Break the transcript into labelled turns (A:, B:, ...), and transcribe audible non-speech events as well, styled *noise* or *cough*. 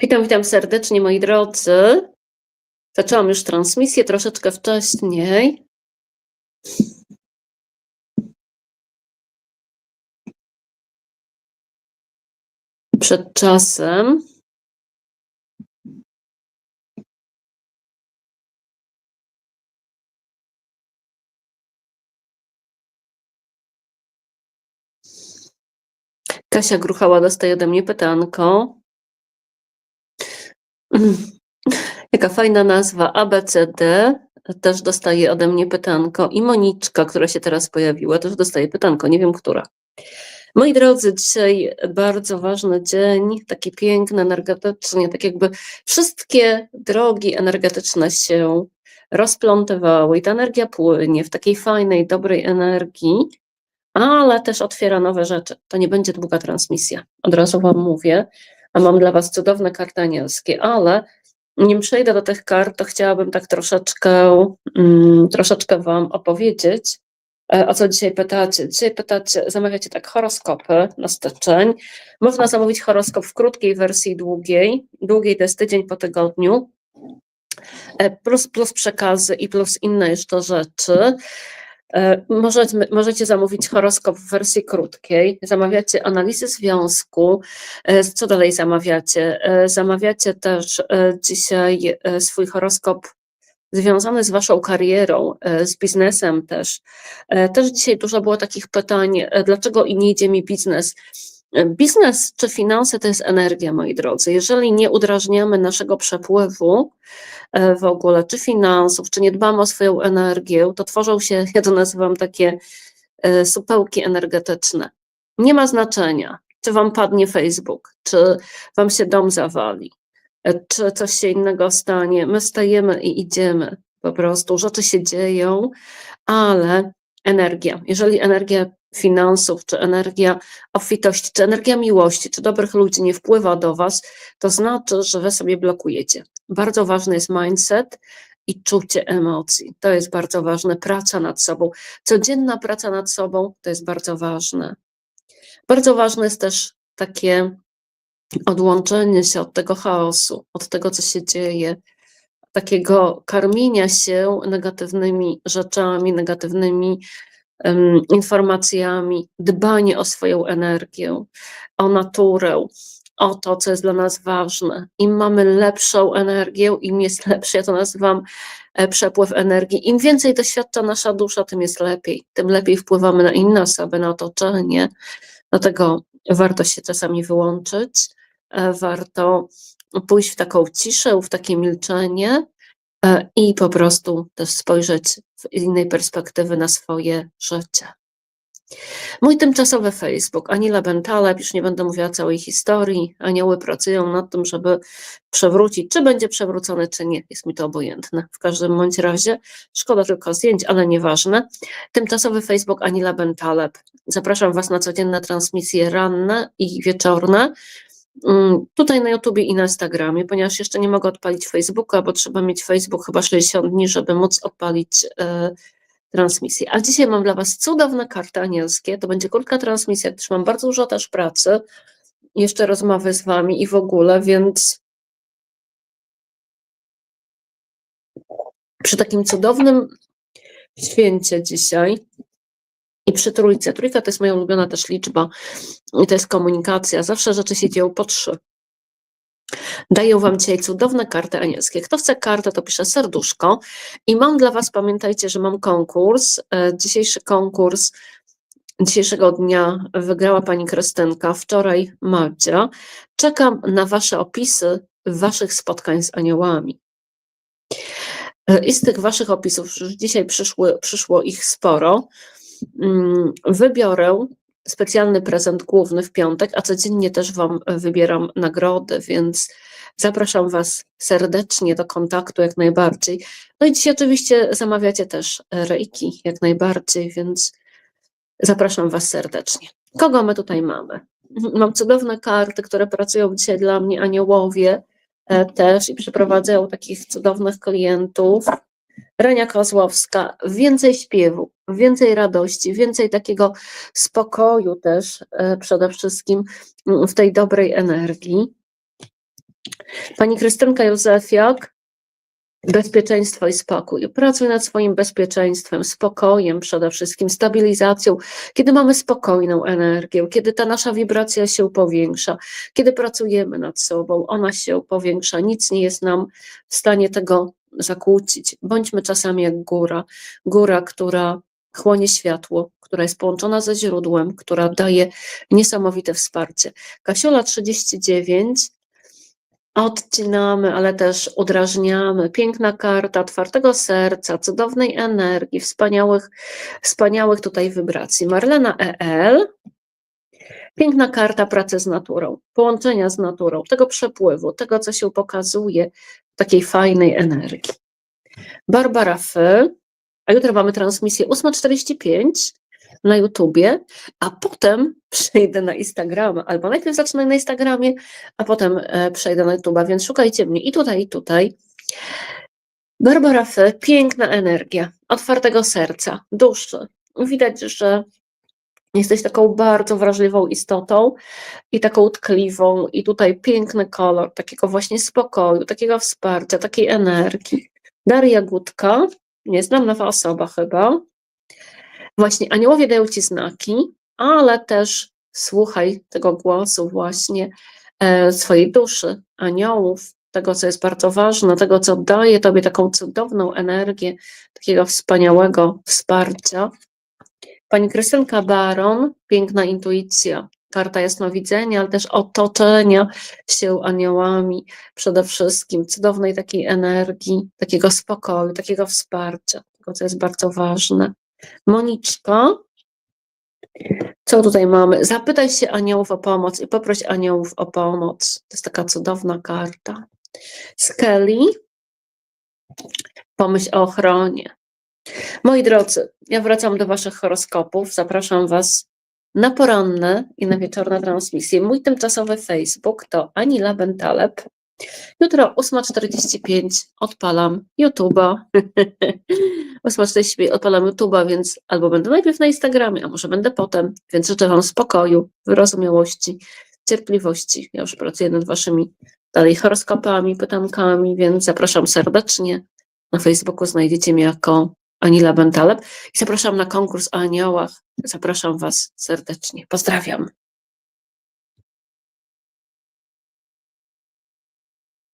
A: Witam, witam serdecznie moi drodzy. Zaczęłam już transmisję troszeczkę wcześniej. Przed czasem. Kasia Gruchała dostaje ode mnie pytanko. Mm, Jaka fajna nazwa ABCD też dostaje ode mnie pytanko. I Moniczka, która się teraz pojawiła, też dostaje pytanko, nie wiem która. Moi drodzy, dzisiaj bardzo ważny dzień, taki piękny energetycznie, tak jakby wszystkie drogi energetyczne się rozplątywały i ta energia płynie w takiej fajnej, dobrej energii, ale też otwiera nowe rzeczy. To nie będzie długa transmisja, od razu Wam mówię, a mam dla Was cudowne karty anielskie, ale nim przejdę do tych kart, to chciałabym tak troszeczkę, mm, troszeczkę Wam opowiedzieć, e, o co dzisiaj pytacie. Dzisiaj pytacie, zamawiacie tak horoskopy na styczeń. Można zamówić horoskop w krótkiej wersji długiej. Długiej to jest tydzień po tygodniu. E, Plus, plus przekazy i plus inne jeszcze rzeczy. E, Możecie, możecie zamówić horoskop w wersji krótkiej. Zamawiacie analizy związku. E, Co dalej zamawiacie? E, Zamawiacie też dzisiaj swój horoskop związany z Waszą karierą, z biznesem też. Też dzisiaj dużo było takich pytań, dlaczego i nie idzie mi biznes. Biznes czy finanse to jest energia, moi drodzy. Jeżeli nie udrażniamy naszego przepływu e, w ogóle, czy finansów, czy nie dbamy o swoją energię, to tworzą się, *laughs* ja to nazywam takie e, supełki energetyczne. Nie ma znaczenia, czy Wam padnie Facebook, czy Wam się dom zawali, e, czy coś się innego stanie. My stajemy i idziemy. Po prostu rzeczy się dzieją, ale energia, jeżeli energia finansów, czy energia obfitości, czy energia miłości, czy dobrych ludzi nie wpływa do Was, to znaczy, że Wy sobie blokujecie. Bardzo ważny jest mindset i czucie emocji. To jest bardzo ważne. Praca nad sobą. Codzienna praca nad sobą to jest bardzo ważne. Bardzo ważne jest też takie odłączenie się od tego chaosu, od tego, co się dzieje, takiego karmienia się negatywnymi rzeczami, negatywnymi em, informacjami, dbanie o swoją energię, o naturę, o to, co jest dla nas ważne. Im mamy lepszą energię, im jest lepszy, ja to nazywam e, przepływ energii, im więcej doświadcza nasza dusza, tym jest lepiej, tym lepiej wpływamy na inne osoby, na otoczenie. Dlatego warto się czasami wyłączyć, e, warto pójść w taką ciszę, w takie milczenie e, i po prostu też spojrzeć z innej perspektywy na swoje życie. Mój tymczasowy Facebook, Anila Bentaleb, już nie będę mówiła całej historii. Anioły pracują nad tym, żeby przewrócić, czy będzie przewrócony, czy nie. Jest mi to obojętne. W każdym bądź razie, szkoda tylko zdjęć, ale nieważne. Tymczasowy Facebook Anila Bentaleb. Zapraszam Was na codzienne transmisje ranne i wieczorne. Mm, Tutaj na YouTubie i na Instagramie, ponieważ jeszcze nie mogę odpalić Facebooka, bo trzeba mieć Facebook chyba 60 dni, żeby móc odpalić e, transmisję. A dzisiaj mam dla Was cudowne karty anielskie. To będzie krótka transmisja, gdyż mam bardzo dużo też pracy, jeszcze rozmowy z Wami i w ogóle, więc przy takim cudownym święcie dzisiaj i przy trójce. Trójka to jest moja ulubiona też liczba i to jest komunikacja. Zawsze rzeczy się dzieją po trzy. Daję Wam dzisiaj cudowne karty anielskie. Kto chce kartę, to pisze serduszko. I mam dla Was, pamiętajcie, że mam konkurs. E, Dzisiejszy konkurs dzisiejszego dnia wygrała Pani Krystynka, wczoraj Madzia. Czekam na Wasze opisy Waszych spotkań z aniołami. E, I z tych Waszych opisów, już dzisiaj przyszły, przyszło ich sporo, wybiorę specjalny prezent główny w piątek, a codziennie też Wam wybieram nagrody, więc zapraszam Was serdecznie do kontaktu jak najbardziej. No i dzisiaj oczywiście zamawiacie też reiki jak najbardziej, więc zapraszam Was serdecznie. Kogo my tutaj mamy? Mam cudowne karty, które pracują dzisiaj dla mnie, aniołowie e, też i przyprowadzają takich cudownych klientów. Renia Kozłowska, więcej śpiewu, więcej radości, więcej takiego spokoju też e, przede wszystkim mm, w tej dobrej energii. Pani Krystynka Józefiak, bezpieczeństwo i spokój. Pracuj nad swoim bezpieczeństwem, spokojem przede wszystkim, stabilizacją. Kiedy mamy spokojną energię, kiedy ta nasza wibracja się powiększa, kiedy pracujemy nad sobą, ona się powiększa, nic nie jest nam w stanie tego zakłócić. Bądźmy czasami jak góra, góra, która chłonie światło, która jest połączona ze źródłem, która daje niesamowite wsparcie. Kasiola 39 Odcinamy, ale też udrażniamy. Piękna karta otwartego serca, cudownej energii, wspaniałych, wspaniałych tutaj wibracji. Marlena EL. Piękna karta pracy z naturą, połączenia z naturą, tego przepływu, tego, co się pokazuje, takiej fajnej energii. Barbara Fy. A jutro mamy transmisję 8.45 na YouTubie, a potem przejdę na Instagrama, albo najpierw zacznę na Instagramie, a potem e, przejdę na YouTuba, więc szukajcie mnie i tutaj, i tutaj. Barbara F., piękna energia, otwartego serca, duszy. Widać, że jesteś taką bardzo wrażliwą istotą i taką tkliwą, i tutaj piękny kolor, takiego właśnie spokoju, takiego wsparcia, takiej energii. Daria Gutka, nie znam nowa osoba chyba, Właśnie aniołowie dają ci znaki, ale też słuchaj tego głosu właśnie e, swojej duszy, aniołów, tego, co jest bardzo ważne, tego, co daje tobie taką cudowną energię, takiego wspaniałego wsparcia. Pani Krystynka Baron, piękna intuicja, karta jasnowidzenia, ale też otoczenia się aniołami, przede wszystkim cudownej takiej energii, takiego spokoju, takiego wsparcia, tego, co jest bardzo ważne. Moniczko, co tutaj mamy? Zapytaj się aniołów o pomoc i poproś aniołów o pomoc. To jest taka cudowna karta. Skelly, pomyśl o ochronie. Moi drodzy, ja wracam do Waszych horoskopów. Zapraszam Was na poranne i na wieczorne transmisje. Mój tymczasowy Facebook to Anila Bentaleb. Jutro 8.45 odpalam YouTube'a. *laughs* 8.45 odpalam YouTube'a, więc albo będę najpierw na Instagramie, a może będę potem, więc życzę Wam spokoju, wyrozumiałości, cierpliwości. Ja już pracuję nad Waszymi dalej horoskopami, pytankami, więc zapraszam serdecznie. Na Facebooku znajdziecie mnie jako Anila Bentaleb i zapraszam na konkurs o aniołach. Zapraszam Was serdecznie. Pozdrawiam.